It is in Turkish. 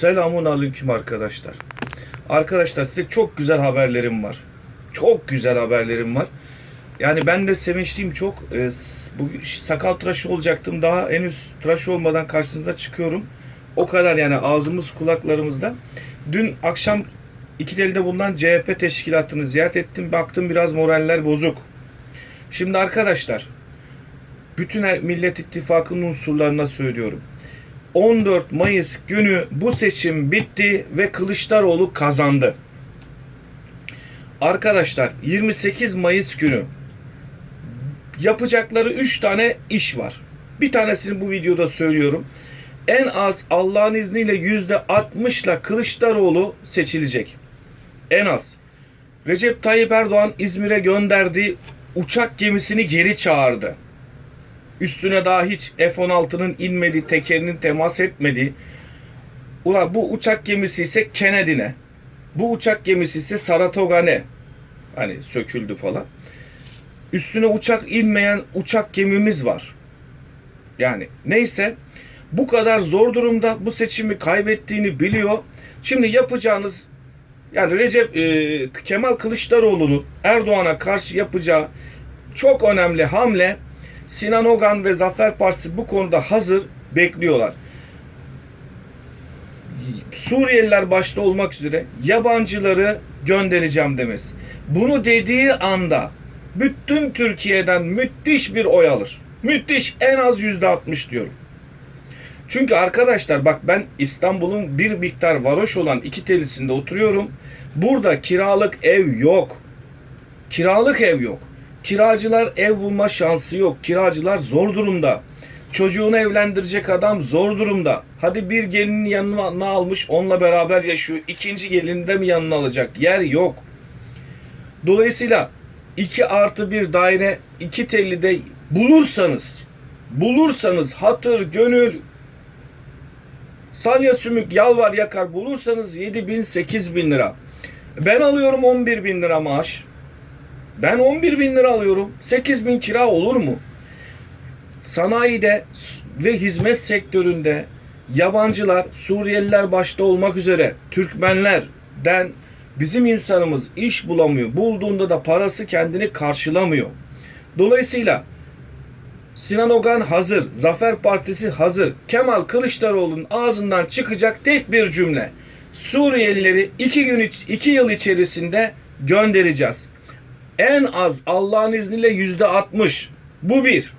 Selamun aleyküm arkadaşlar. Arkadaşlar size çok güzel haberlerim var. Çok güzel haberlerim var. Yani ben de sevinçliyim çok. Ee, s- bugün ş- sakal tıraşı olacaktım. Daha henüz tıraş olmadan karşınıza çıkıyorum. O kadar yani ağzımız kulaklarımızda. Dün akşam İkideli'de bulunan CHP teşkilatını ziyaret ettim. Baktım biraz moraller bozuk. Şimdi arkadaşlar bütün Millet İttifakı'nın unsurlarına söylüyorum. 14 Mayıs günü bu seçim bitti ve Kılıçdaroğlu kazandı. Arkadaşlar 28 Mayıs günü yapacakları 3 tane iş var. Bir tanesini bu videoda söylüyorum. En az Allah'ın izniyle %60 ile Kılıçdaroğlu seçilecek. En az. Recep Tayyip Erdoğan İzmir'e gönderdiği uçak gemisini geri çağırdı. Üstüne daha hiç F-16'nın inmedi, tekerinin temas etmedi. Ulan bu uçak gemisi ise Kennedy'ne. Bu uçak gemisi ise Saratoga ne? Hani söküldü falan. Üstüne uçak inmeyen uçak gemimiz var. Yani neyse bu kadar zor durumda bu seçimi kaybettiğini biliyor. Şimdi yapacağınız yani Recep e, Kemal Kılıçdaroğlu'nun Erdoğan'a karşı yapacağı çok önemli hamle Sinan Ogan ve Zafer Partisi bu konuda hazır bekliyorlar. Suriyeliler başta olmak üzere yabancıları göndereceğim demesi. Bunu dediği anda bütün Türkiye'den müthiş bir oy alır. Müthiş en az yüzde altmış diyorum. Çünkü arkadaşlar bak ben İstanbul'un bir miktar varoş olan iki telisinde oturuyorum. Burada kiralık ev yok. Kiralık ev yok. Kiracılar ev bulma şansı yok. Kiracılar zor durumda. Çocuğunu evlendirecek adam zor durumda. Hadi bir gelinin yanına almış onunla beraber yaşıyor. İkinci gelini de mi yanına alacak? Yer yok. Dolayısıyla 2 artı bir daire iki telli de bulursanız bulursanız hatır gönül salya sümük yalvar yakar bulursanız 7 bin 8 bin lira. Ben alıyorum 11 bin lira maaş. Ben 11 bin lira alıyorum. 8 bin kira olur mu? Sanayide ve hizmet sektöründe yabancılar, Suriyeliler başta olmak üzere Türkmenlerden bizim insanımız iş bulamıyor. Bulduğunda da parası kendini karşılamıyor. Dolayısıyla Sinan Ogan hazır, Zafer Partisi hazır. Kemal Kılıçdaroğlu'nun ağzından çıkacak tek bir cümle. Suriyelileri iki gün iki yıl içerisinde göndereceğiz. En az Allah'ın izniyle yüzde altmış. Bu bir.